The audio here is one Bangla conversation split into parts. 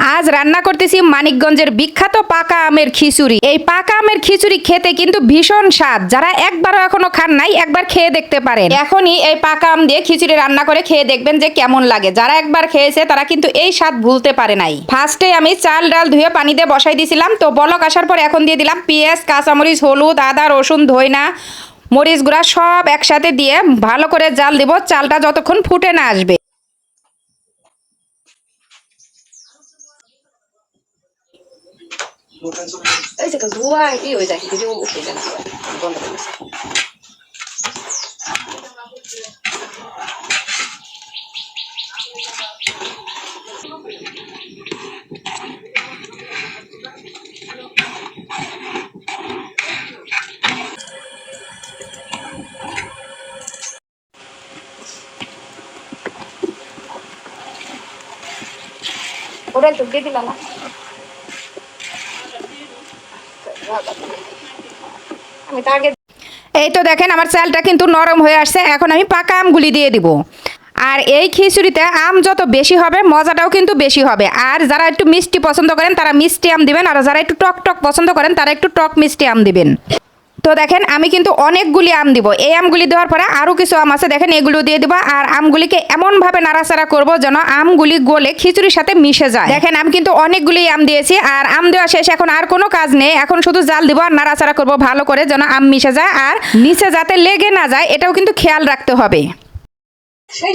আজ রান্না করতেছি মানিকগঞ্জের বিখ্যাত পাকা আমের খিচুড়ি। এই পাকা আমের খিচুড়ি খেতে কিন্তু ভীষণ স্বাদ। যারা একবারও এখনও খান নাই, একবার খেয়ে দেখতে পারেন। এখনই এই পাকা আম দিয়ে খিচুড়ি রান্না করে খেয়ে দেখবেন যে কেমন লাগে। যারা একবার খেয়েছে, তারা কিন্তু এই স্বাদ ভুলতে পারে নাই। ফার্স্টে আমি চাল ডাল ধুয়ে পানি দিয়ে বসাই দিয়েছিলাম তো বলক আসার পর এখন দিয়ে দিলাম পেঁয়াজ, কাঁচামরিচ, হলুদ, আদা, রসুন, ধইনা, মরিচ গুঁড়া সব একসাথে দিয়ে ভালো করে জাল দিব। চালটা যতক্ষণ ফুটে না আসবে। এই যে তো ধোয়া কি হয়ে যায় ভিডিও উঠে যায় না বন্ধ করে দিচ্ছি। ওটা একটু দিয়ে দিলাম না এই তো দেখেন, আমার চালটা কিন্তু নরম হয়ে আসছে। এখন আমি পাকা আমগুলি দিয়ে দিব। আর এই খিচুড়িতে আম যত বেশি হবে, মজাটাও কিন্তু বেশি হবে। আর যারা একটু মিষ্টি পছন্দ করেন, তারা মিষ্টি আম দিবেন। আর যারা একটু টক টক পছন্দ করেন, তারা একটু টক মিষ্টি আম দিবেন। তো দেখেন, আমি কিন্তু অনেকগুলি আম দিব। এই আমগুলি দেওয়ার পরে আরও কিছু আম আছে। দেখেন, এগুলো দিয়ে দিব আর আমগুলিকে এমনভাবে নাড়াচাড়া করব যেন আমগুলি গলে খিচুড়ির সাথে মিশে যায়। দেখেন, আমি কিন্তু অনেকগুলি আম দিয়েছি আর আম দেওয়া শেষ। এখন আর কোনো কাজ নেই। এখন শুধু জাল দিব আর নাড়াচাড়া করব ভালো করে যেন আম মিশে যায় আর নিচে যাতে লেগে না যায়, এটাও কিন্তু খেয়াল রাখতে হবে। সেই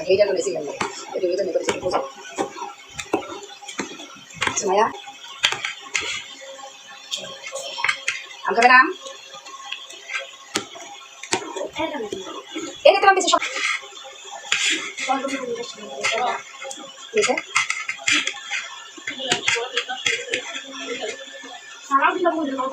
আর এই জন্য বেশি গেল এটা এই জন্য করেছি বুঝো সুমাইয়া আম খাবে না আম এই দেখলাম কিছু সব ঠিক আছে ওই যে আমার সব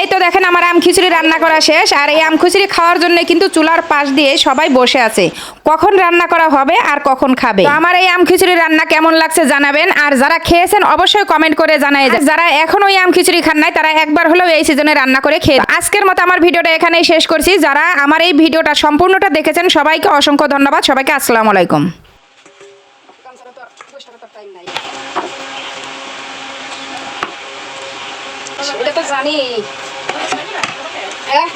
এই তো দেখেন আমার আম খিচুড়ি রান্না করা শেষ আর এই আম খিচুড়ি খাওয়ার জন্য কিন্তু চুলার পাশ দিয়ে সবাই বসে আছে। কখন রান্না করা হবে আর কখন খাবে? আমার এই আম খিচুড়ি রান্না কেমন লাগছে জানাবেন আর যারা খেয়েছেন অবশ্যই কমেন্ট করে জানাই যারা এখনও এই আম খিচুড়ি খান নাই তারা একবার হলেও এই সিজনে রান্না করে খেয়ে আজকের মতো আমার ভিডিওটা এখানেই শেষ করছি। যারা আমার এই ভিডিওটা সম্পূর্ণটা দেখেছেন সবাইকে অসংখ্য ধন্যবাদ। সবাইকে আসসালামু আলাইকুম। এটা তো জানি। হ্যাঁ?